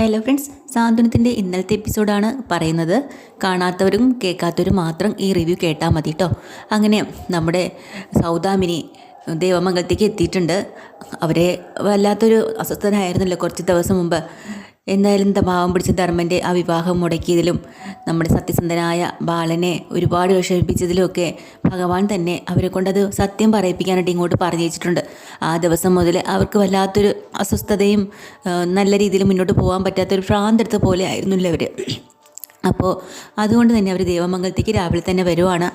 Hello friends സാന്ത്വനത്തിന്റെ ഇന്നലത്തെ എപ്പിസോഡാണ് പറയുന്നത്. കാണാത്തവരും കേൾക്കാത്തവരും മാത്രം ഈ റിവ്യൂ കേട്ടാൽ മതി കേട്ടോ അങ്ങനെ നമ്മുടെ സൗദാമിനി ദേവമംഗലത്തേക്ക് എത്തിയിട്ടുണ്ട്. അവരെ വല്ലാത്തൊരു അസ്വസ്ഥനായിരുന്നല്ലോ കുറച്ച് ദിവസം മുമ്പ്. എന്തായാലും എന്താ പാവം പിടിച്ച ധർമ്മന്റെ ആ വിവാഹം മുടക്കിയതിലും നമ്മുടെ സത്യസന്ധനായ ബാലനെ ഒരുപാട് വിഷമിപ്പിച്ചതിലുമൊക്കെ ഭഗവാൻ തന്നെ അവരെ കൊണ്ടത് സത്യം പറയിപ്പിക്കാനായിട്ട് ഇങ്ങോട്ട് പറഞ്ഞു വെച്ചിട്ടുണ്ട് ആ ദിവസം മുതൽ അവർക്ക് വല്ലാത്തൊരു അസ്വസ്ഥതയും നല്ല രീതിയിൽ മുന്നോട്ട് പോകാൻ പറ്റാത്തൊരു ഭ്രാന്തെടുത്ത പോലെ ആയിരുന്നില്ല അവർ അപ്പോൾ അതുകൊണ്ട് തന്നെ അവർ ദേവമംഗലത്തേക്ക് രാവിലെ തന്നെ വരുവാണ്.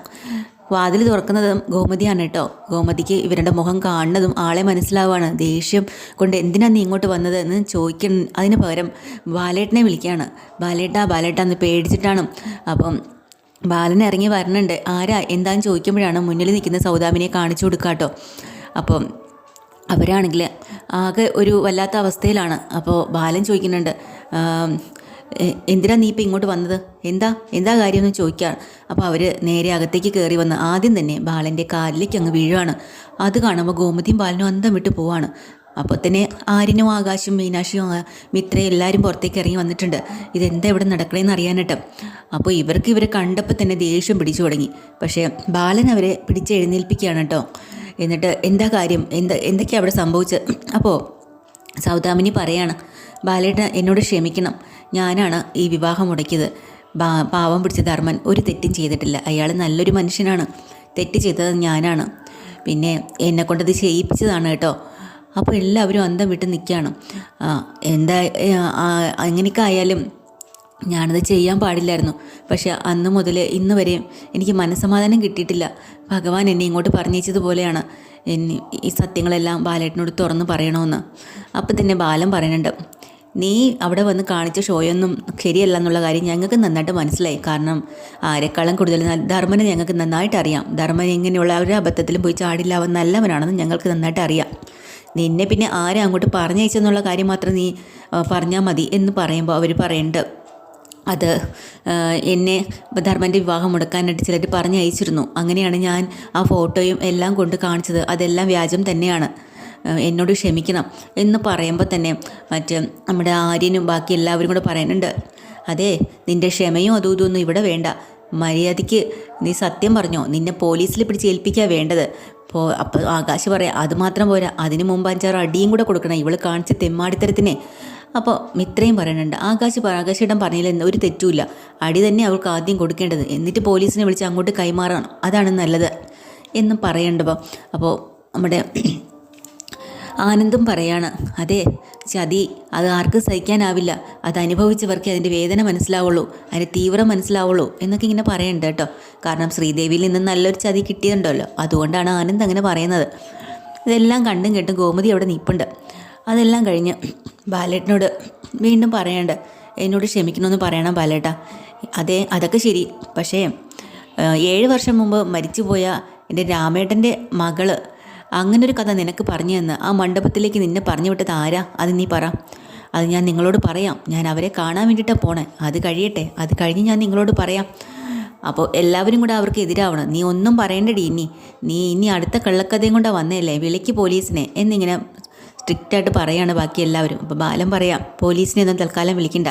വാതിൽ തുറക്കുന്നതും ഗോമതിയാണ് കേട്ടോ. ഗോമതിക്ക് ഇവരുടെ മുഖം കാണുന്നതും ആളെ മനസ്സിലാവുകയാണ് ദേഷ്യം കൊണ്ട് എന്തിനാണ് നീ ഇങ്ങോട്ട് വന്നത് എന്ന് ചോദിക്കണം അതിന് പകരം ബാലേട്ടനെ വിളിക്കുകയാണ്. ബാലേട്ടാ ബാലേട്ട എന്ന് പേടിച്ചിട്ടാണ്. അപ്പം ബാലൻ ഇറങ്ങി വരണുണ്ട്. ആരാ? എന്താന്ന് ചോദിക്കുമ്പോഴാണ് മുന്നിൽ നിൽക്കുന്ന സൗദാമിനെ കാണിച്ചു കൊടുക്കുക കേട്ടോ. അപ്പം അവരാണെങ്കിൽ ആകെ ഒരു വല്ലാത്ത അവസ്ഥയിലാണ്. അപ്പോൾ ബാലൻ ചോദിക്കുന്നുണ്ട് എന്തിനാ നീ ഇപ്പം ഇങ്ങോട്ട് വന്നത്? എന്താ എന്താ കാര്യമെന്ന് ചോദിക്കുകയാണ് അപ്പോൾ അവർ നേരെ അകത്തേക്ക് കയറി വന്ന് ആദ്യം തന്നെ ബാലന്റെ കാലിലേക്ക് അങ്ങ് വീഴുവാണ്. അത് കാണുമ്പോൾ ഗോമതിയും ബാലനും അന്തം വിട്ട് പോവാണ്. അപ്പോൾ തന്നെ ആര്യനും ആകാശും മീനാക്ഷിയും മിത്രയും എല്ലാവരും പുറത്തേക്ക് ഇറങ്ങി വന്നിട്ടുണ്ട്. ഇതെന്താ ഇവിടെ നടക്കണേന്ന് അറിയാനായിട്ട്. അപ്പോൾ ഇവർക്ക് ഇവരെ കണ്ടപ്പോൾ തന്നെ ദേഷ്യം പിടിച്ചു തുടങ്ങി. പക്ഷേ ബാലൻ അവരെ പിടിച്ച് എഴുന്നേൽപ്പിക്കുകയാണ് കേട്ടോ. എന്നിട്ട് എന്താ കാര്യം? എന്താ എന്തൊക്കെയാണ് അവിടെ സംഭവിച്ചത്? അപ്പോൾ സൗദാമിനി പറയാണ് ബാലേട്ട എന്നോട് ക്ഷമിക്കണം. ഞാനാണ് ഈ വിവാഹം മുടക്കിയത്. പാവം പിടിച്ച ധർമ്മൻ ഒരു തെറ്റും ചെയ്തിട്ടില്ല. അയാൾ നല്ലൊരു മനുഷ്യനാണ്. തെറ്റ് ചെയ്തത് ഞാനാണ്. പിന്നെ എന്നെ കൊണ്ടത് ചെയ്യിപ്പിച്ചതാണ് കേട്ടോ. അപ്പോൾ എല്ലാവരും അന്തം വിട്ട് നിൽക്കുകയാണ് എന്താ അങ്ങനെയൊക്കെ ആയാലും ഞാനത് ചെയ്യാൻ പാടില്ലായിരുന്നു. പക്ഷെ അന്ന് മുതൽ ഇന്ന് വരെയും എനിക്ക് മനസ്സമാധാനം കിട്ടിയിട്ടില്ല. ഭഗവാൻ എന്നെ ഇങ്ങോട്ട് പറഞ്ഞയച്ചതുപോലെയാണ്. എന്നെ ഈ സത്യങ്ങളെല്ലാം ബാലേട്ടനോട് തുറന്ന് പറയണമെന്ന് അപ്പം തന്നെ ബാലൻ പറയുന്നുണ്ട് നീ അവിടെ വന്ന് കാണിച്ച ഷോയൊന്നും ശരിയല്ല എന്നുള്ള കാര്യം ഞങ്ങൾക്ക് നന്നായിട്ട് മനസ്സിലായി. കാരണം ആരെക്കാളും കൂടുതൽ ധർമ്മനെ ഞങ്ങൾക്ക് നന്നായിട്ട് അറിയാം. ധർമ്മൻ ഇങ്ങനെയുള്ള ഒരു അബദ്ധത്തിലും പോയി ചാടില്ല. അവൻ നല്ലവനാണെന്ന് ഞങ്ങൾക്ക് നന്നായിട്ട് അറിയാം. നിന്നെ പിന്നെ ആരെ അങ്ങോട്ട് പറഞ്ഞയച്ചെന്നുള്ള കാര്യം മാത്രം നീ പറഞ്ഞാൽ മതി എന്ന് പറയുമ്പോൾ അവർ പറയേണ്ടത് അത് എന്നെ ധർമ്മന്റെ വിവാഹം മുടക്കാനായിട്ട് ചിലർ പറഞ്ഞയച്ചിരുന്നു. അങ്ങനെയാണ് ഞാൻ ആ ഫോട്ടോയും എല്ലാം കൊണ്ട് കാണിച്ചത്. അതെല്ലാം വ്യാജം തന്നെയാണ്. എന്നോട് ക്ഷമിക്കണം എന്ന് പറയുമ്പോൾ തന്നെ മറ്റ് നമ്മുടെ ആര്യനും ബാക്കി എല്ലാവരും കൂടെ പറയുന്നുണ്ട് അതെ നിന്റെ ക്ഷമയും അതും ഇതൊന്നും ഇവിടെ വേണ്ട. മര്യാദയ്ക്ക് നീ സത്യം പറഞ്ഞോ നിന്നെ പോലീസിൽ പിടിച്ച് ഏൽപ്പിക്കുക വേണ്ടത്. അപ്പോൾ അപ്പോൾ ആകാശ് പറയാം അതുമാത്രം പോരാ അതിന് മുമ്പ് അഞ്ചാറ് അടിയും കൂടെ കൊടുക്കണം ഇവൾ കാണിച്ച തെമ്മാടിത്തരത്തിനെ. അപ്പോൾ മിത്രയും പറയുന്നുണ്ട് ആകാശ് പറ- ആകാശിടം പറഞ്ഞില്ല ഒരു തെറ്റുമില്ല. അടി തന്നെ അവൾക്ക് ആദ്യം കൊടുക്കേണ്ടത് എന്നിട്ട് പോലീസിനെ വിളിച്ച് അങ്ങോട്ട് കൈമാറണം അതാണ് നല്ലത്. എന്നും പറയേണ്ടപ്പോൾ അപ്പോൾ നമ്മുടെ ആനന്ദും പറയാണ്. അതെ ചതി അത് ആർക്കും സഹിക്കാനാവില്ല. അത് അനുഭവിച്ചവർക്കേ അതിന്റെ വേദന മനസ്സിലാവുള്ളൂ അതിന്റെ തീവ്രം മനസ്സിലാവുള്ളൂ എന്നൊക്കെ ഇങ്ങനെ പറയണ്ട കേട്ടോ. കാരണം ശ്രീദേവിയിൽ നിന്ന് നല്ലൊരു ചതി കിട്ടിയിട്ടുണ്ടല്ലോ. അതുകൊണ്ടാണ് ആനന്ദ് അങ്ങനെ പറയുന്നത്. ഇതെല്ലാം കണ്ടും കേട്ടും ഗോമതി അവിടെ നിൽപ്പുണ്ട്. അതെല്ലാം കഴിഞ്ഞ് ബാലേട്ടനോട് വീണ്ടും പറയണ്ട്. എന്നോട് ക്ഷമിക്കണമെന്ന് പറയണം ബാലേട്ട. അതെ അതൊക്കെ ശരി. പക്ഷേ ഏഴ് വർഷം മുമ്പ് മരിച്ചുപോയ എന്റെ രാമേട്ടന്റെ മകൾ അങ്ങനൊരു കഥ നിനക്ക് പറഞ്ഞു തന്ന്. ആ മണ്ഡപത്തിലേക്ക് നിന്നെ പറഞ്ഞു വിട്ടത് ആരാ? അത് നീ പറ. അത് ഞാൻ നിങ്ങളോട് പറയാം. ഞാൻ അവരെ കാണാൻ വേണ്ടിയിട്ടാണ് പോണേ. അത് കഴിയട്ടെ. അത് കഴിഞ്ഞ് ഞാൻ നിങ്ങളോട് പറയാം. അപ്പോൾ എല്ലാവരും കൂടെ അവർക്ക് എതിരാവണം. നീ ഒന്നും പറയണ്ടടി ഇനി. നീ ഇനി അടുത്ത കള്ളക്കഥയും കൊണ്ടാണ് വന്നതല്ലേ വിളിക്ക് പോലീസിനെ. എന്നിങ്ങനെ സ്ട്രിക്റ്റായിട്ട് പറയാണ് ബാക്കി എല്ലാവരും. അപ്പോൾ ബാലൻ പറയാം പോലീസിനെ ഒന്നും തൽക്കാലം വിളിക്കണ്ട.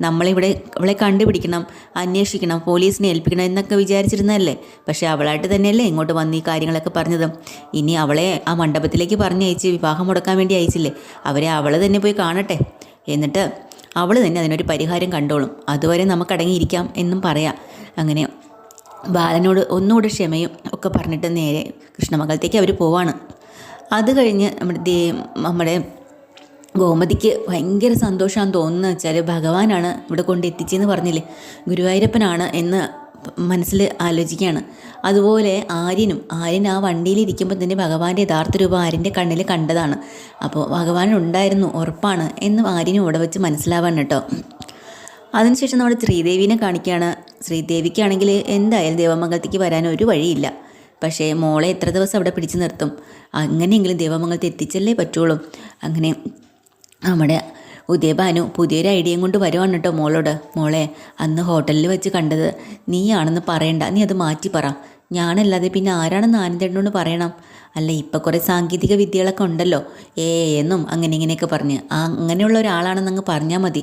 നമ്മളിവിടെ അവളെ കണ്ടുപിടിക്കണം അന്വേഷിക്കണം പോലീസിനെ ഏൽപ്പിക്കണം എന്നൊക്കെ വിചാരിച്ചിരുന്നതല്ലേ? പക്ഷേ അവളായിട്ട് തന്നെയല്ലേ ഇങ്ങോട്ട് വന്ന് ഈ കാര്യങ്ങളൊക്കെ പറഞ്ഞത്. ഇനി അവളെ ആ മണ്ഡപത്തിലേക്ക് പറഞ്ഞയച്ച് വിവാഹം മുടക്കാൻ വേണ്ടി അയച്ചില്ലേ? അവരെ അവൾ തന്നെ പോയി കാണട്ടെ. എന്നിട്ട് അവൾ തന്നെ അതിനൊരു പരിഹാരം കണ്ടോളും. അതുവരെ നമുക്ക് അടങ്ങിയിരിക്കാം എന്നും പറയാം. അങ്ങനെ ബാലനോട് ഒന്നുകൂടെ ക്ഷമയും ഒക്കെ പറഞ്ഞിട്ട് നേരെ കൃഷ്ണമംഗലത്തേക്ക് അവർ പോവാണ്. അത് കഴിഞ്ഞ് നമ്മുടെ ദേ നമ്മുടെ ഗോമതിക്ക് ഭയങ്കര സന്തോഷമാണെന്ന് തോന്നുന്നത് വെച്ചാൽ ഭഗവാനാണ് ഇവിടെ കൊണ്ട് എത്തിച്ചെന്ന് പറഞ്ഞില്ലേ? ഗുരുവായൂരപ്പനാണ് എന്ന് മനസ്സിൽ ആലോചിക്കുകയാണ്. അതുപോലെ ആര്യനും ആര്യൻ ആ വണ്ടിയിൽ ഇരിക്കുമ്പോൾ തന്നെ ഭഗവാന്റെ യഥാർത്ഥ രൂപം ആര്യന്റെ കണ്ണിൽ കണ്ടതാണ്. അപ്പോൾ ഭഗവാൻ ഉണ്ടായിരുന്നു ഉറപ്പാണ് എന്ന് ആര്യനും ഇവിടെ വെച്ച് മനസ്സിലാവാൻ കേട്ടോ. അതിനുശേഷം നമ്മൾ ശ്രീദേവിനെ കാണിക്കുകയാണ്. ശ്രീദേവിക്കാണെങ്കിൽ എന്തായാലും ദേവമംഗലത്തേക്ക് വരാൻ ഒരു വഴിയില്ല. പക്ഷേ മോളെ എത്ര ദിവസം അവിടെ പിടിച്ചു നിർത്തും? അങ്ങനെയെങ്കിലും ദേവമംഗലത്ത് എത്തിച്ചല്ലേ പറ്റുള്ളൂ. അങ്ങനെ നമ്മുടെ ഉദയഭാനു പുതിയൊരു ഐഡിയയും കൊണ്ട് വരുവാണ് കേട്ടോ മോളോട്. മോളെ അന്ന് ഹോട്ടലിൽ വെച്ച് കണ്ടത് നീയാണെന്ന് പറയണ്ട. നീ അത് മാറ്റി പറ. ഞാനല്ലാതെ പിന്നെ ആരാണെന്ന് ആനന്ദേട്ടനോട് പറയണം? അല്ല ഇപ്പം കുറേ സാങ്കേതിക വിദ്യകളൊക്കെ ഉണ്ടല്ലോ. ഏ എന്നും അങ്ങനെ ഇങ്ങനെയൊക്കെ പറഞ്ഞ്. ആ ഒരാളാണെന്ന് അങ്ങ് പറഞ്ഞാൽ മതി.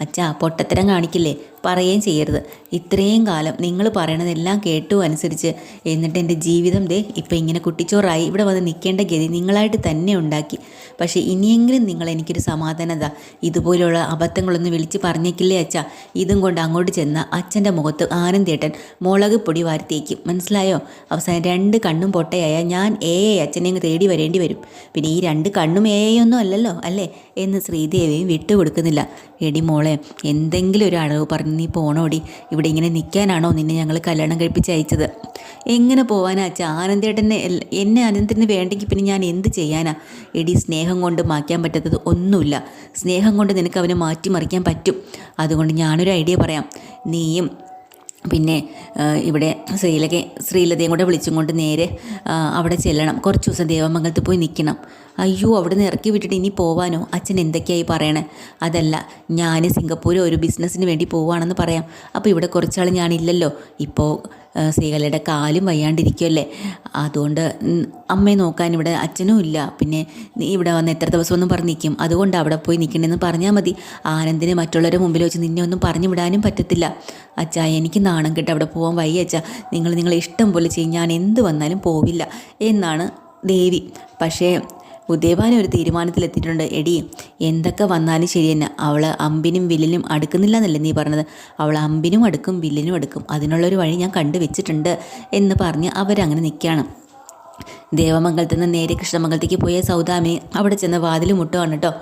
അച്ഛാ പൊട്ടത്തരം കാണിക്കില്ലേ? പറയുകയും ചെയ്യരുത്. ഇത്രയും കാലം നിങ്ങൾ പറയണതെല്ലാം കേട്ടു അനുസരിച്ച് എന്നിട്ട് എന്റെ ജീവിതം ദേ ഇപ്പം ഇങ്ങനെ കുട്ടിച്ചോറായി. ഇവിടെ വന്ന് നിൽക്കേണ്ട ഗതി നിങ്ങളായിട്ട് തന്നെ ഉണ്ടാക്കി. പക്ഷേ ഇനിയെങ്കിലും നിങ്ങൾ എനിക്കൊരു സമാധാനത. ഇതുപോലെയുള്ള അബദ്ധങ്ങളൊന്നും വിളിച്ച് പറഞ്ഞേക്കില്ലേ അച്ഛ? ഇതും കൊണ്ട് അങ്ങോട്ട് ചെന്ന അച്ഛന്റെ മുഖത്ത് ആനന്ദേട്ടൻ മുളക് പൊടി വാർത്തേക്കും മനസ്സിലായോ? അവസാനം രണ്ട് കണ്ണും പൊട്ടയായ ഞാൻ ഏ അച്ഛനെ അങ്ങ് തേടി വരേണ്ടി വരും. പിന്നെ ഈ രണ്ട് കണ്ണും ഏയൊന്നും അല്ലല്ലോ അല്ലേ? എന്ന് ശ്രീദേവിയും വിട്ടുകൊടുക്കുന്നില്ല. എടി മോളെ എന്തെങ്കിലും ഒരു അളവ് പറഞ്ഞ് നീ പോണോടി. ഇവിടെ ഇങ്ങനെ നിൽക്കാനാണോ നിന്നെ ഞങ്ങൾ കല്യാണം കഴിപ്പിച്ച് അയച്ചത്? എങ്ങനെ പോവാനാ അച്ഛ? ആനന്ദേട്ടനെ എന്നെ ആനന്ദത്തിന് വേണ്ടെങ്കിൽ പിന്നെ ഞാൻ എന്ത് ചെയ്യാനാ? എടി സ്നേഹം കൊണ്ട് മാറ്റാൻ പറ്റാത്തത് ഒന്നുമില്ല. സ്നേഹം കൊണ്ട് നിനക്ക് അവനെ മാറ്റിമറിക്കാൻ പറ്റും. അതുകൊണ്ട് ഞാനൊരു ഐഡിയ പറയാം. നീയും പിന്നെ ഇവിടെ ശ്രീലക ശ്രീലതയും കൂടെ വിളിച്ചും കൊണ്ട് നേരെ അവിടെ ചെല്ലണം. കുറച്ച് ദിവസം ദേവമംഗലത്ത് പോയി നിൽക്കണം. അയ്യോ അവിടെ നിന്ന് ഇറക്കി വിട്ടിട്ട് ഇനി പോവാനോ? അച്ഛൻ എന്തൊക്കെയായി പറയണേ? അതല്ല ഞാൻ സിംഗപ്പൂർ ഒരു ബിസിനസ്സിന് വേണ്ടി പോവാണെന്ന് പറയാം. അപ്പോൾ ഇവിടെ കുറച്ചാൾ ഞാനില്ലല്ലോ. ഇപ്പോൾ ശ്രീകലയുടെ കാലും വയ്യാണ്ടിരിക്കുമല്ലേ അതുകൊണ്ട് അമ്മയെ നോക്കാൻ ഇവിടെ അച്ഛനും ഇല്ല. പിന്നെ നീ ഇവിടെ വന്ന് എത്ര ദിവസമൊന്നും പറഞ്ഞ് നിൽക്കും അതുകൊണ്ട് അവിടെ പോയി നിൽക്കണമെന്ന് പറഞ്ഞാൽ മതി. ആനന്ദിന് മറ്റുള്ളവരുടെ മുമ്പിൽ വെച്ച് നിന്നെ ഒന്നും പറഞ്ഞു വിടാനും പറ്റത്തില്ല. അച്ഛാ എനിക്ക് നാണം കെട്ട് അവിടെ പോകാൻ വയ്യ അച്ഛാ. നിങ്ങൾ നിങ്ങളെ ഇഷ്ടം പോലെ ചെയ്യും. ഞാൻ എന്ത് വന്നാലും പോവില്ല. എന്നാണ് ദേവി. പക്ഷേ ഉദയഭാന ഒരു തീരുമാനത്തിലെത്തിയിട്ടുണ്ട്. എടി എന്തൊക്കെ വന്നാലും ശരി തന്നെ. അവൾ അമ്പിനും വില്ലിനും അടുക്കുന്നില്ല എന്നല്ലേ നീ പറഞ്ഞത്? അവൾ അമ്പിനും അടുക്കും വില്ലിനും അടുക്കും. അതിനുള്ളൊരു വഴി ഞാൻ കണ്ടു വെച്ചിട്ടുണ്ട് എന്ന് പറഞ്ഞ് അവരങ്ങനെ നിൽക്കുകയാണ് ദേവമംഗലത്ത് നിന്ന് നേരെ കൃഷ്ണമംഗലത്തേക്ക് പോയ സൗദാമി അവിടെ ചെന്ന് വാതിൽ മുട്ടുവാണ് കേട്ടോ.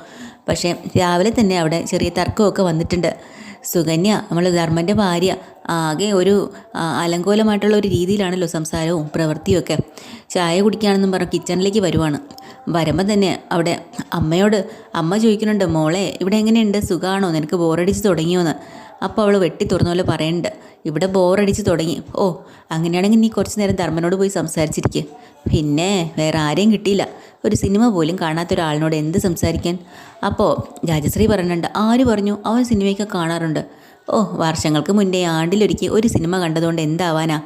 പക്ഷേ രാവിലെ തന്നെ അവിടെ ചെറിയ തർക്കമൊക്കെ വന്നിട്ടുണ്ട്. സുകന്യ നമ്മൾ ധർമ്മന്റെ ഭാര്യ ആകെ ഒരു അലങ്കോലമായിട്ടുള്ള ഒരു രീതിയിലാണല്ലോ സംസാരവും പ്രവൃത്തിയൊക്കെ ചായ കുടിക്കുകയാണെന്നും പറഞ്ഞ് കിച്ചണിലേക്ക് വരുവാണ്. വരുമ്പോൾ തന്നെ അവിടെ അമ്മയോട് അമ്മ ചോദിക്കുന്നുണ്ട് മോളെ ഇവിടെ എങ്ങനെയുണ്ട്? സുഖമാണോ നിനക്ക് ബോറടിച്ച് തുടങ്ങിയോന്ന്. അപ്പോൾ അവൾ വെട്ടി തുറന്ന പോലെ പറയുന്നുണ്ട് ഇവിടെ ബോറടിച്ച് തുടങ്ങി. ഓ അങ്ങനെയാണെങ്കിൽ നീ കുറച്ച് നേരം ധർമ്മനോട് പോയി സംസാരിച്ചിരിക്കുക പിന്നെ വേറെ ആരെയും കിട്ടിയില്ല. ഒരു സിനിമ പോലും കാണാത്ത ഒരാളിനോട് എന്ത് സംസാരിക്കാൻ? അപ്പോൾ രാജശ്രീ പറയുന്നുണ്ട് ആര് പറഞ്ഞു? അവൻ സിനിമയൊക്കെ കാണാറുണ്ട്. ഓ വർഷങ്ങൾക്ക് മുന്നേ ആണ്ടിലൊരിക്കൽ ഒരു സിനിമ കണ്ടതുകൊണ്ട് എന്താവാനാ?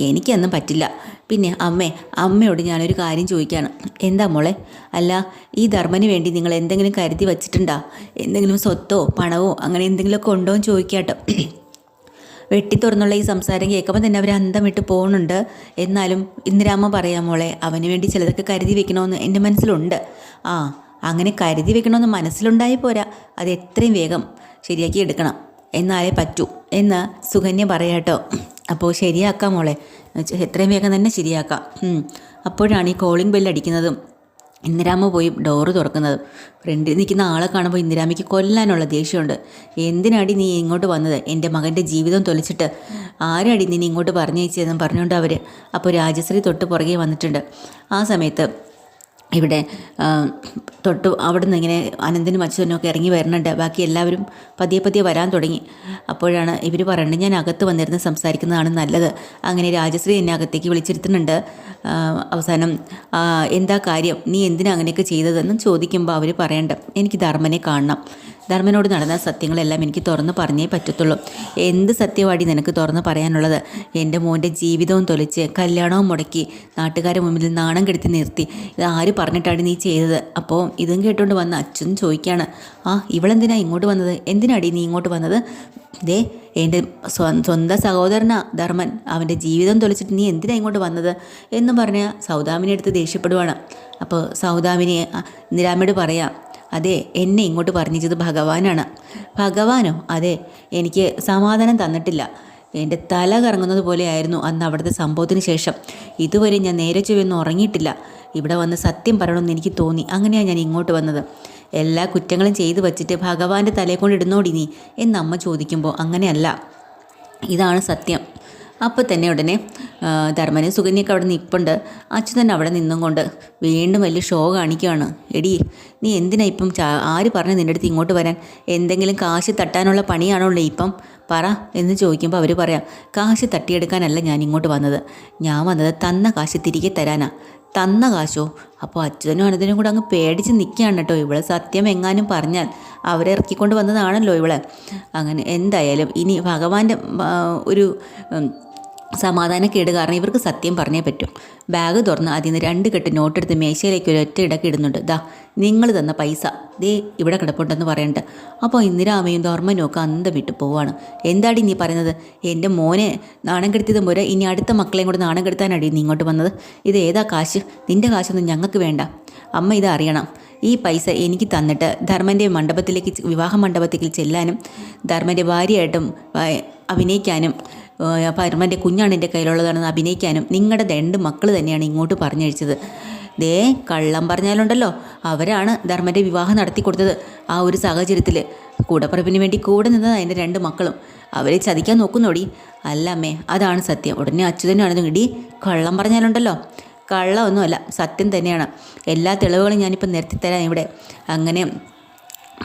എനിക്കൊന്നും പറ്റില്ല. പിന്നെ അമ്മേ അമ്മയോട് ഞാനൊരു കാര്യം ചോദിക്കുകയാണ് എന്താ മോളെ? അല്ല ഈ ധർമ്മന് വേണ്ടി നിങ്ങൾ എന്തെങ്കിലും കരുതി വച്ചിട്ടുണ്ടോ? എന്തെങ്കിലും സ്വത്തോ പണവോ അങ്ങനെ എന്തെങ്കിലുമൊക്കെ ഉണ്ടോ എന്ന് ചോദിക്കാട്ടോ. വെട്ടി തുറന്നുള്ള ഈ സംസാരം കേൾക്കുമ്പോൾ തന്നെ അവർ അന്തം വിട്ട് പോകുന്നുണ്ട് എന്നാലും ഇന്ദിരാമ്മ പറയാം മോളെ അവന് വേണ്ടി ചിലതൊക്കെ കരുതി വെക്കണമെന്ന് എന്റെ മനസ്സിലുണ്ട്. ആ അങ്ങനെ കരുതി വെക്കണമെന്ന് മനസ്സിലുണ്ടായി പോരാ. അത് എത്രയും വേഗം ശരിയാക്കി എടുക്കണം. എന്നാലേ പറ്റൂ എന്ന് സുകന്യ പറയാട്ടോ അപ്പോൾ ശരിയാക്കാം മോളെ. എത്രയും വേഗം തന്നെ ശരിയാക്കാം. അപ്പോഴാണ് ഈ കോളിംഗ് ബെല്ല് അടിക്കുന്നതും ഇന്ദിരാമ്മ പോയി ഡോറ് തുറക്കുന്നത്. ഫ്രണ്ടിൽ നിൽക്കുന്ന ആളെ കാണുമ്പോൾ ഇന്ദിരാമ്മയ്ക്ക് കൊല്ലാനുള്ള ദേഷ്യമുണ്ട്. എന്തിനാടി നീ ഇങ്ങോട്ട് വന്നത്? എന്റെ മകന്റെ ജീവിതം തൊലിച്ചിട്ട് ആരാടി നീ ഇങ്ങോട്ട് പറഞ്ഞയച്ചതെന്ന് പറഞ്ഞുകൊണ്ട് അവർ അപ്പോൾ രാജശ്രീ തൊട്ട് പുറകെ വന്നിട്ടുണ്ട്. ആ സമയത്ത് ഇവിടെ തൊട്ട് അവിടെ നിന്ന് ഇങ്ങനെ അനന്തനും അച്ഛനും ഒക്കെ ഇറങ്ങി വരുന്നുണ്ട് ബാക്കി എല്ലാവരും പതിയെ പതിയെ വരാൻ തുടങ്ങി. അപ്പോഴാണ് ഇവർ പറയുന്നത് ഞാൻ അകത്ത് വന്നിരുന്ന് സംസാരിക്കുന്നതാണ് നല്ലത്. അങ്ങനെ രാജശ്രീ എന്നെ അകത്തേക്ക് വിളിച്ചിരുത്തുന്നുണ്ട്. അവസാനം എന്താ കാര്യം? നീ എന്തിനാ അങ്ങനെയൊക്കെ ചെയ്തതെന്നും ചോദിക്കുമ്പോൾ അവർ പറയണ്ട. എനിക്ക് ധർമ്മനെ കാണണം. ധർമ്മനോട് നടന്ന സത്യങ്ങളെല്ലാം എനിക്ക് തുറന്ന് പറഞ്ഞേ പറ്റത്തുള്ളൂ. എന്ത് സത്യവാടി നിനക്ക് തുറന്ന് പറയാനുള്ളത്? എന്റെ മോന്റെ ജീവിതവും തൊലിച്ച് കല്യാണവും മുടക്കി നാട്ടുകാരെ മുമ്പിൽ നാണം കെടുത്തി നിർത്തി. ഇത് ആര് പറഞ്ഞിട്ടാണ് നീ ചെയ്തത്? അപ്പോൾ ഇതും കേട്ടുകൊണ്ട് വന്ന അച്ഛൻ ചോദിക്കുകയാണ് ആ ഇവളെന്തിനാ ഇങ്ങോട്ട് വന്നത്? എന്തിനാടി നീ ഇങ്ങോട്ട് വന്നത്? ദേ എന്റെ സ്വ- സ്വന്തം സഹോദരനാ ധർമ്മൻ. അവന്റെ ജീവിതം തൊലിച്ചിട്ട് നീ എന്തിനാ ഇങ്ങോട്ട് വന്നത്? എന്ന് പറഞ്ഞ സൗദാമിനെ അടുത്ത് ദേഷ്യപ്പെടുവാണ്. അപ്പോൾ സൗദാമിനെ നിരാമയോട് പറയാം. അതെ എന്നെ ഇങ്ങോട്ട് പറഞ്ഞത് ഭഗവാനാണ്. ഭഗവാനോ? അതെ എനിക്ക് സമാധാനം തന്നിട്ടില്ല. എന്റെ തല കറങ്ങുന്നത് പോലെയായിരുന്നു അന്ന് അവിടുത്തെ സംഭവത്തിന് ശേഷം. ഇതുവരെ ഞാൻ നേരെ ചൊവ്വൊന്നും ഉറങ്ങിയിട്ടില്ല. ഇവിടെ വന്ന് സത്യം പറയണമെന്ന് എനിക്ക് തോന്നി. അങ്ങനെയാണ് ഞാൻ ഇങ്ങോട്ട് വന്നത്. എല്ലാ കുറ്റങ്ങളും ചെയ്തു വച്ചിട്ട് ഭഗവാന്റെ തലയെ കൊണ്ട് ഇടുന്നോടി നീ എന്നമ്മ ചോദിക്കുമ്പോൾ അങ്ങനെയല്ല. ഇതാണ് സത്യം. അപ്പോൾ തന്നെ ഉടനെ ധർമ്മന് സുഗന്യൊക്കെ അവിടെ നിൽപ്പുണ്ട്. തന്നെ അവിടെ നിന്നും കൊണ്ട് വീണ്ടും വലിയ ഷോ കാണിക്കുകയാണ്. എടി നീ എന്തിനാ ഇപ്പം ആര് പറഞ്ഞു നിന്റെ അടുത്ത് ഇങ്ങോട്ട് വരാൻ? എന്തെങ്കിലും കാശ് തട്ടാനുള്ള പണിയാണല്ലോ ഇപ്പം? പറ എന്ന് ചോദിക്കുമ്പോൾ അവർ പറയാം കാശ് തട്ടിയെടുക്കാനല്ല ഞാൻ ഇങ്ങോട്ട് വന്നത്. ഞാൻ വന്നത് തന്ന കാശ് തിരികെ തരാനാ. തന്ന കാശോ? അപ്പോൾ അച്ഛനും അനന്തനും കൂടെ അങ്ങ് പേടിച്ച് നിൽക്കുകയാണ് കേട്ടോ. ഇവിടെ സത്യം എങ്ങാനും പറഞ്ഞാൽ അവരെ ഇറക്കിക്കൊണ്ട് വന്നതാണല്ലോ ഇവളെ. അങ്ങനെ എന്തായാലും ഇനി ഭഗവാന്റെ ഒരു സമാധാനക്കേട് കാരണം ഇവർക്ക് സത്യം പറഞ്ഞേ പറ്റും. ബാഗ് തുറന്ന് അതിൽ നിന്ന് രണ്ട് കെട്ട് നോട്ടെടുത്ത് മേശയിലേക്ക് ഒരു ഒറ്റ ഇടയ്ക്ക് ഇടുന്നുണ്ട്. ദാ നിങ്ങൾ തന്ന പൈസ. ദേ ഇവിടെ കിടപ്പുണ്ടെന്ന് പറയണ്ട. അപ്പോൾ ഇന്ദിരാമയും ധർമ്മനും ഒക്കെ അന്തം വിട്ടു പോവാണ്. എന്താടി നീ പറയുന്നത്? എന്റെ മോനെ നാണം കെടുത്തിയതും പോരെ. ഇനി അടുത്ത മക്കളെയും കൂടെ നാണം കെടുത്താനടി നീ ഇങ്ങോട്ട് വന്നത്? ഇത് ഏതാ കാശ്? നിന്റെ കാശൊന്നും ഞങ്ങൾക്ക് വേണ്ട. അമ്മ ഇത് അറിയണം. ഈ പൈസ എനിക്ക് തന്നിട്ട് ധർമ്മന്റെ മണ്ഡപത്തിലേക്ക് വിവാഹ മണ്ഡപത്തിലേക്ക് ചെല്ലാനും ധർമ്മന്റെ ഭാര്യയായിട്ടും അഭിനയിക്കാനും അപ്പോൾ അരുമന്റെ കുഞ്ഞാണ് എന്റെ കയ്യിലുള്ളതാണെന്ന് അഭിനയിക്കാനും നിങ്ങളുടെ രണ്ട് മക്കൾ തന്നെയാണ് ഇങ്ങോട്ട് പറഞ്ഞയച്ചത്. ദേ കള്ളം പറഞ്ഞാലുണ്ടല്ലോ അവരാണ് ധർമ്മന്റെ വിവാഹം നടത്തി കൊടുത്തത് ആ ഒരു സാഹചര്യത്തിൽ കൂടപ്പറപ്പിന് വേണ്ടി കൂടെ നിന്നത് എന്റെ രണ്ട് മക്കളും. അവരെ ചതിക്കാൻ നോക്കുന്നോടി. അല്ല അമ്മേ അതാണ് സത്യം. ഉടനെ അച്യുതനാണെന്ന് ഇടി കള്ളം പറഞ്ഞാലുണ്ടല്ലോ. കള്ളമൊന്നുമല്ല സത്യം തന്നെയാണ്. എല്ലാ തെളിവുകളും ഞാനിപ്പോൾ നിരത്തി തരാം ഇവിടെ. അങ്ങനെ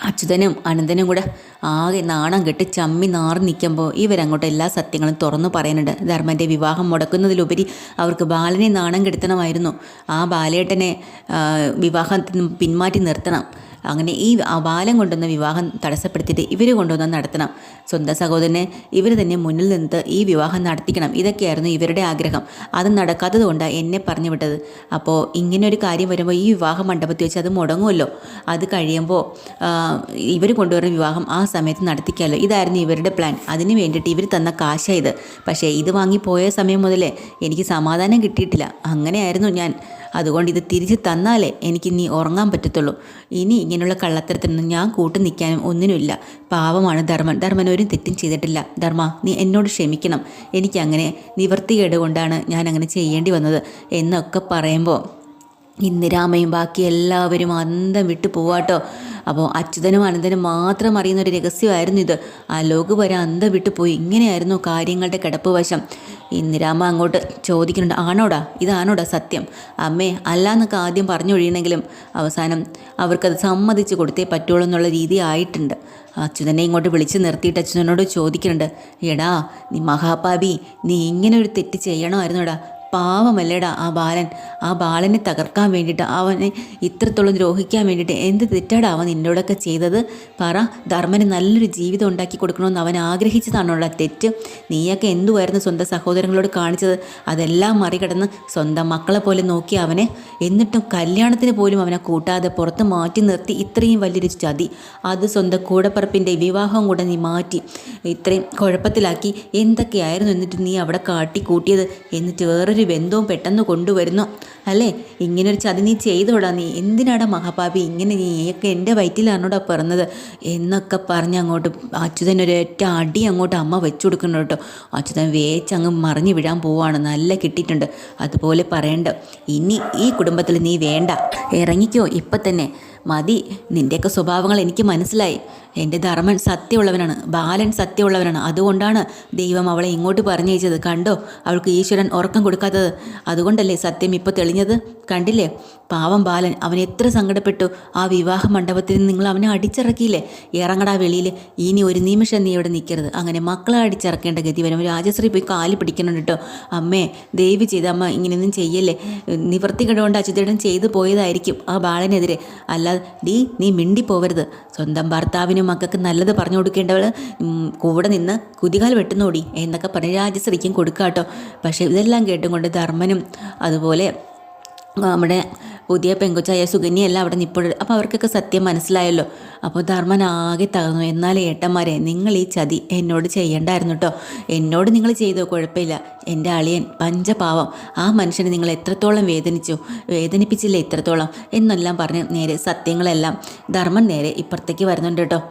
അച്യുതനും അനന്തനും കൂടെ ആകെ നാണം കെട്ട് ചമ്മി നാറി നിൽക്കുമ്പോൾ ഇവരങ്ങോട്ട് എല്ലാ സത്യങ്ങളും തുറന്നു പറയുന്നുണ്ട്. ധർമ്മന്റെ വിവാഹം മുടക്കുന്നതിലുപരി അവർക്ക് ബാലനെ നാണം കെടുത്തണമായിരുന്നു. ആ ബാലേട്ടനെ വിവാഹത്തിന് പിന്മാറ്റി നിർത്തണം. അങ്ങനെ ഈ ബാലം കൊണ്ടുവന്ന വിവാഹം തടസ്സപ്പെടുത്തിയിട്ട് ഇവർ കൊണ്ടുവന്ന് നടത്തണം. സ്വന്തം സഹോദരനെ ഇവർ തന്നെ മുന്നിൽ നിന്ന് ഈ വിവാഹം നടത്തിക്കണം. ഇതൊക്കെയായിരുന്നു ഇവരുടെ ആഗ്രഹം. അത് നടക്കാത്തത് കൊണ്ടാണ് എന്നെ പറഞ്ഞു വിട്ടത്. അപ്പോൾ ഇങ്ങനെ ഒരു കാര്യം വരുമ്പോൾ ഈ വിവാഹ മണ്ഡപത്തിൽ വെച്ച് അത് മുടങ്ങുമല്ലോ അത് കഴിയുമ്പോൾ ഇവർ കൊണ്ടുവരുന്ന വിവാഹം ആ സമയത്ത് നടത്തിക്കാമല്ലോ ഇതായിരുന്നു ഇവരുടെ പ്ലാൻ അതിന് വേണ്ടിയിട്ട് ഇവർ തന്ന കാശായത് പക്ഷേ ഇത് വാങ്ങിപ്പോയ സമയം മുതലേ എനിക്ക് സമാധാനം കിട്ടിയിട്ടില്ല. അങ്ങനെയായിരുന്നു ഞാൻ. അതുകൊണ്ട് ഇത് തിരിച്ച് തന്നാലേ എനിക്ക് നീ ഉറങ്ങാൻ പറ്റത്തുള്ളൂ. ഇനി ഇങ്ങനെയുള്ള കള്ളത്തരത്തിനൊന്നും ഞാൻ കൂട്ടു നിൽക്കാനും ഒന്നിനുമില്ല. പാവമാണ് ധർമ്മൻ. ധർമ്മൻ ഒരു തെറ്റും ചെയ്തിട്ടില്ല. ധർമ്മ നീ എന്നോട് ക്ഷമിക്കണം. എനിക്കങ്ങനെ നിവർത്തികേട് കൊണ്ടാണ് ഞാൻ അങ്ങനെ ചെയ്യേണ്ടി വന്നത് എന്നൊക്കെ പറയുമ്പോൾ ഇന്ദിരാമയും ബാക്കി എല്ലാവരും അന്തം വിട്ടു പോവാട്ടോ. അപ്പോൾ അച്യുതനും അനന്തനും മാത്രം അറിയുന്ന ഒരു രഹസ്യമായിരുന്നു ഇത്. ആ ലോക് വരെ അന്തം വിട്ടു പോയി. ഇങ്ങനെയായിരുന്നു കാര്യങ്ങളുടെ കിടപ്പ് വശം. ഇന്ദിരാമ അങ്ങോട്ട് ചോദിക്കുന്നുണ്ട് ആണോടാ? ഇതാണോടാ സത്യം? അമ്മേ അല്ലാന്നൊക്കെ ആദ്യം പറഞ്ഞു ഒഴിയണമെങ്കിലും അവസാനം അവർക്കത് സമ്മതിച്ച് കൊടുത്തേ പറ്റുള്ളൂ എന്നുള്ള രീതി ആയിട്ടുണ്ട്. അച്യുതനെ ഇങ്ങോട്ട് വിളിച്ച് നിർത്തിയിട്ട് അച്യുതനോട് ചോദിക്കുന്നുണ്ട് എടാ നീ മഹാപാപി നീ ഇങ്ങനെ ഒരു തെറ്റ് ചെയ്യണമായിരുന്നോടാ? പാവമല്ലേടാ ആ ബാലൻ. ആ ബാലനെ തകർക്കാൻ വേണ്ടിയിട്ട് അവനെ ഇത്രത്തോളം ദ്രോഹിക്കാൻ വേണ്ടിയിട്ട് എന്ത് തെറ്റാടാ അവൻ നിന്നോടൊക്കെ ചെയ്തത്? പറ ധർമ്മന് നല്ലൊരു ജീവിതം ഉണ്ടാക്കി കൊടുക്കണമെന്ന് അവൻ ആഗ്രഹിച്ചതാണുള്ള തെറ്റ്. നീയൊക്കെ എന്തുമായിരുന്നു സ്വന്തം സഹോദരങ്ങളോട് കാണിച്ചത്? അതെല്ലാം മറികടന്ന് സ്വന്തം മക്കളെ പോലെ നോക്കി അവനെ. എന്നിട്ടും കല്യാണത്തിന് പോലും അവനെ കൂട്ടാതെ പുറത്ത് മാറ്റി നിർത്തി ഇത്രയും വലിയൊരു ചതി. അത് സ്വന്തം കൂടപ്പറപ്പിന്റെ വിവാഹം കൂടെ നീ മാറ്റി. ഇത്രയും കുഴപ്പത്തിലാക്കി. എന്തൊക്കെയായിരുന്നു എന്നിട്ട് നീ അവിടെ കാട്ടിക്കൂട്ടിയത്? എന്നിട്ട് വേറൊരു ബന്ധവും പെട്ടെന്ന് കൊണ്ടുവരുന്നു. അല്ലേ? ഇങ്ങനൊരു ചതി നീ ചെയ്തോടാ നീ. എന്തിനാടാ മഹാപാപി? ഇങ്ങനെ നീയൊക്കെ എന്റെ വയറ്റിലാണോടാ പിറന്നത്? എന്നൊക്കെ പറഞ്ഞ് അങ്ങോട്ട് അച്യുതൻ ഒരൊറ്റ അടി അങ്ങോട്ട് അമ്മ വെച്ചു കൊടുക്കുന്നു കേട്ടോ. അച്യുതൻ വേച്ചങ്ങ് മറിഞ്ഞു വീഴാൻ പോവാണ്. നല്ല കിട്ടിയിട്ടുണ്ട്. അതുപോലെ പറയണ്ട. ഇനി ഈ കുടുംബത്തിൽ നീ വേണ്ട. ഇറങ്ങിക്കോ ഇപ്പം തന്നെ മതി. നിന്റെയൊക്കെ സ്വഭാവങ്ങൾ എനിക്ക് മനസ്സിലായി. എന്റെ ധർമ്മൻ സത്യമുള്ളവനാണ് ബാലൻ സത്യമുള്ളവനാണ്. അതുകൊണ്ടാണ് ദൈവം അവളെ ഇങ്ങോട്ട് പറഞ്ഞയച്ചത്. കണ്ടോ? അവൾക്ക് ഈശ്വരൻ ഉറക്കം കൊടുക്കാത്തത്. അതുകൊണ്ടല്ലേ സത്യം ഇപ്പോൾ തെളിഞ്ഞത്? കണ്ടില്ലേ? പാവം ബാലൻ അവൻ എത്ര സങ്കടപ്പെട്ടു. ആ വിവാഹ മണ്ഡപത്തിൽ നിങ്ങൾ അവനെ അടിച്ചിറക്കിയില്ലേ? ഇറങ്ങടാ വെളിയിൽ. ഇനി ഒരു നിമിഷം നീ ഇവിടെ നിൽക്കരുത്. അങ്ങനെ മക്കളെ അടിച്ചിറക്കേണ്ട ഗതി വരും. രാജശ്രീ പോയി കാൽ പിടിക്കണം കേട്ടോ. അമ്മേ ദയവ് ചെയ്ത് അമ്മ ഇങ്ങനെയൊന്നും ചെയ്യല്ലേ. നിവൃത്തി കണ്ടുകൊണ്ട് അച്യുതേടൻ ചെയ്തു പോയതായിരിക്കും ആ ബാലനെതിരെ. അല്ലാതെ ഡീ നീ മിണ്ടി പോവരുത് സ്വന്തം ഭർത്താവിനും മക്കൾക്ക് നല്ലത് പറഞ്ഞു കൊടുക്കേണ്ടവൾ കൂടെ നിന്ന് കുതികാൽ വെട്ടുന്നോടി എന്നൊക്കെ പറഞ്ഞ് രാജശ്രീക്കും കൊടുക്കാട്ടോ പക്ഷേ ഇതെല്ലാം കേട്ടുകൊണ്ട് ധർമ്മനും അതുപോലെ നമ്മുടെ പുതിയ പെങ്കൊച്ചായ സുകന്യയെല്ലാം അവിടെ നിപ്പോൾ അപ്പോൾ അവർക്കൊക്കെ സത്യം മനസ്സിലായല്ലോ. അപ്പോൾ ധർമ്മൻ ആകെ തകർന്നു. എന്നാൽ ഏട്ടന്മാരെ നിങ്ങൾ ഈ ചതി എന്നോട് ചെയ്യണ്ടായിരുന്നു കേട്ടോ എന്നോട് നിങ്ങൾ ചെയ്തോ? കുഴപ്പമില്ല. എന്റെ അളിയൻ പഞ്ചപാവം. ആ മനുഷ്യനെ നിങ്ങൾ എത്രത്തോളം വേദനിച്ചു? വേദനിപ്പിച്ചില്ല ഇത്രത്തോളം? എന്നെല്ലാം പറഞ്ഞ് നേരെ സത്യങ്ങളെല്ലാം ധർമ്മൻ നേരെ ഇപ്പുറത്തേക്ക് വരുന്നുണ്ട് കേട്ടോ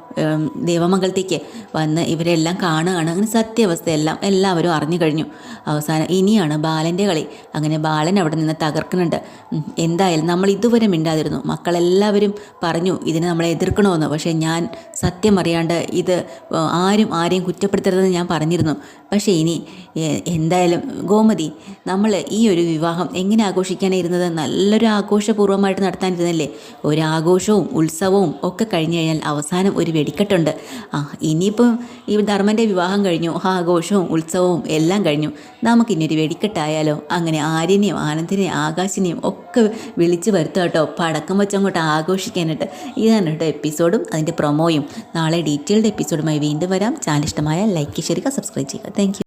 ദേവമംഗലത്തേക്ക് വന്ന് ഇവരെല്ലാം കാണുകയാണ്. അങ്ങനെ സത്യാവസ്ഥയെല്ലാം എല്ലാവരും അറിഞ്ഞു കഴിഞ്ഞു. അവസാനം ഇനിയാണ് ബാലന്റെ കളി. അങ്ങനെ ബാലൻ അവിടെ നിന്ന് തകർക്കുന്നുണ്ട്. എന്തായാലും നമ്മൾ ഇതുവരെ മിണ്ടാതിരുന്നു. മക്കളെല്ലാവരും പറഞ്ഞു ഇതിനെ നമ്മളെ എതിർക്കണമെന്ന്. പക്ഷേ ഞാൻ സത്യം അറിയാണ്ട് ഇത് ആരും ആരെയും കുറ്റപ്പെടുത്തരുതെന്ന് ഞാൻ പറഞ്ഞിരുന്നു. പക്ഷേ ഇനി എന്തായാലും ഗോമതി നമ്മൾ ഈ ഒരു വിവാഹം എങ്ങനെ ആഘോഷിക്കാനിരുന്നത് നല്ലൊരു ആഘോഷപൂർവമായിട്ട് നടത്താനിരുന്നല്ലേ? ഒരു ആഘോഷവും ഉത്സവവും ഒക്കെ കഴിഞ്ഞു കഴിഞ്ഞാൽ അവസാനം ഒരു വെടിക്കെട്ടുണ്ട്. ആ ഇനിയിപ്പം ഈ ധർമ്മന്റെ വിവാഹം കഴിഞ്ഞു ആഘോഷവും ഉത്സവവും എല്ലാം കഴിഞ്ഞു. നമുക്കിനി ഒരു വെടിക്കെട്ടായാലോ? അങ്ങനെ ആര്യനെയും ആനന്ദിനെയും ആകാശിനെയും ഒക്കെ വിളിച്ചു വരുത്തുക കേട്ടോ. പടക്കം വെച്ചങ്ങോട്ട് ആഘോഷിക്കാനായിട്ട്. ഇതാണ് കേട്ടോ എപ്പിസോഡും അതിന്റെ പ്രൊമോയും. നാളെ ഡീറ്റെയിൽഡ് എപ്പിസോഡുമായി വീണ്ടും വരാം. ചാനൽ ഇഷ്ടമായ ലൈക്ക് ചെയ്യുക സബ്സ്ക്രൈബ് ചെയ്യുക. താങ്ക്